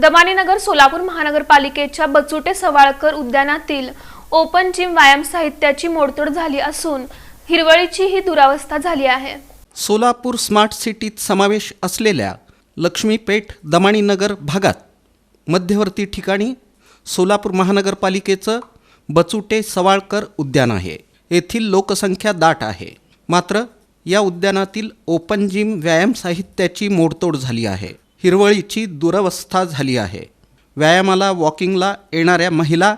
दमानीनगर सोलापूर महानगरपालिकेच्या बचुटे सवाळकर उद्यानातील open gym व्यायाम साहित्याची मोडतोड झाली असून हिरवळीची ही दुरावस्था झाली आहे. सोलापूर स्मार्ट सिटीत समावेश असलेल्या लक्ष्मीपेठ दमाणीनगर भागात मध्यवर्ती ठिकाणी सोलापूर महानगरपालिकेचं बचुटे सवाळकर उद्यान आहे. येथील लोकसंख्या दाट आहे. मात्र या उद्यानातील ओपन जिम व्यायाम साहित्याची मोडतोड झाली आहे. हिरवळीची दुरवस्था झाली आहे. व्यायामाला वॉकिंगला येणाऱ्या महिला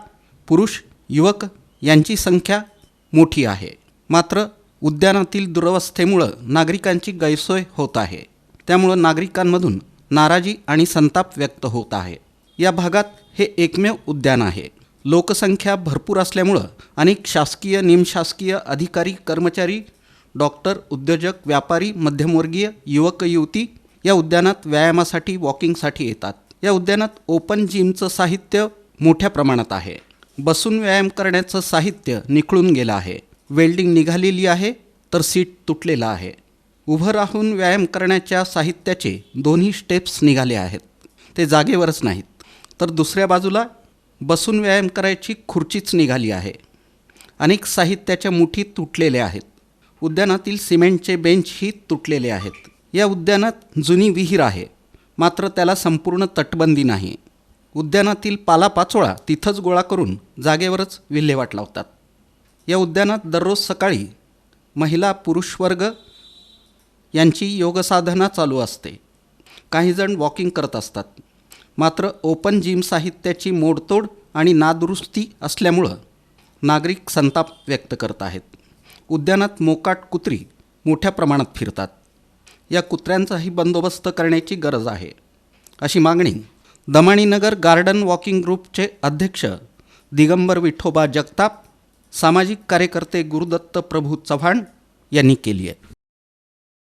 पुरुष युवक यांची संख्या मोठी आहे. मात्र उद्यानातील दुरवस्थेमुळं नागरिकांची गैरसोय होत आहे. त्यामुळं नागरिकांमधून नाराजी आणि संताप व्यक्त होत आहे. या भागात हे एकमेव उद्यान आहे. लोकसंख्या भरपूर असल्यामुळं अनेक शासकीय निमशासकीय अधिकारी कर्मचारी डॉक्टर उद्योजक व्यापारी मध्यमवर्गीय युवक युवती या उद्यानात व्यायामासाठी वॉकिंगसाठी येतात. या उद्यानात ओपन जिमचं साहित्य मोठ्या प्रमाणात आहे. बसून व्यायाम करण्याचं साहित्य निखळून गेलं आहे. वेल्डिंग निघालेली आहे तर सीट तुटलेलं आहे. उभं राहून व्यायाम करण्याच्या साहित्याचे दोन्ही स्टेप्स निघाले आहेत. ते जागेवरच नाहीत. तर दुसऱ्या बाजूला बसून व्यायाम करायची खुर्चीच निघाली आहे. अनेक साहित्याच्या मुठी तुटलेल्या आहेत. उद्यानातील सिमेंटचे बेंचही तुटलेले आहेत. या उद्यानात जुनी विहीर आहे. मात्र त्याला संपूर्ण तटबंदी नाही. उद्यानातील पालापाचोळा तिथंच गोळा करून जागेवरच विल्हेवाट लावतात. या उद्यानात दररोज सकाळी महिला पुरुषवर्ग यांची योगसाधना चालू असते. काहीजण वॉकिंग करत असतात. मात्र ओपन जिम साहित्याची मोडतोड आणि नादुरुस्ती असल्यामुळं नागरिक संताप व्यक्त करत आहेत. उद्यानात मोकाट कुत्री मोठ्या प्रमाणात फिरतात. या कुत्र्यांचाही बंदोबस्त करण्याची गरज आहे. अशी मागणी दमाणीनगर गार्डन वॉकिंग ग्रुपचे अध्यक्ष दिगंबर विठोबा जगताप सामाजिक कार्यकर्ते गुरुदत्त प्रभू चव्हाण यांनी केली आहे.